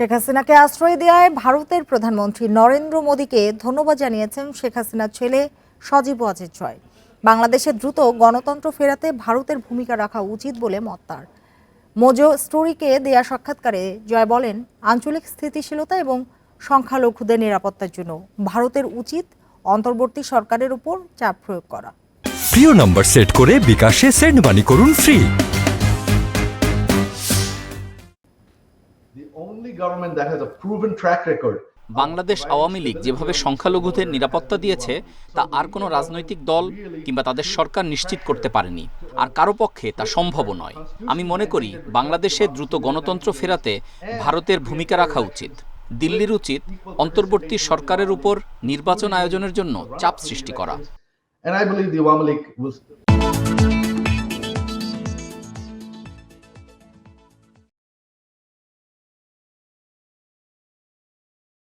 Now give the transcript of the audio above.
শেখ হাসিনাকে আশ্রয় দেওয়ায় ভারতের প্রধানমন্ত্রী নরেন্দ্র মোদীকে ধন্যবাদ জানিয়েছেন শেখ হাসিনার ছেলে সজীব ওয়াজেদ জয় বাংলাদেশে দ্রুত গণতন্ত্র ফেরাতে ভারতের ভূমিকা রাখা উচিত বলে মত তার। মোজো স্টোরিকে দেয়া সাক্ষাৎকারে জয় বলেন, আঞ্চলিক স্থিতিশীলতা এবং সংখ্যালঘুদের নিরাপত্তার জন্য ভারতের উচিত অন্তর্বর্তী সরকারের উপর চাপ প্রয়োগ করা। প্রিয় নম্বর সেট করে বিকাশে সেন্ড মানি করুন ফ্রি বাংলাদেশ আওয়ামী লীগ যেভাবে সংখ্যালঘুদের নিরাপত্তা দিয়েছে তা আর কোনো রাজনৈতিক দল কিংবা তাদের সরকার নিশ্চিত করতে পারেনি। আর কারও পক্ষে তা সম্ভব নয়। আমি মনে করি বাংলাদেশে দ্রুত গণতন্ত্র ফেরাতে ভারতের ভূমিকা রাখা উচিত। দিল্লির উচিত অন্তর্বর্তী সরকারের উপর নির্বাচন আয়োজনের জন্য চাপ সৃষ্টি করা।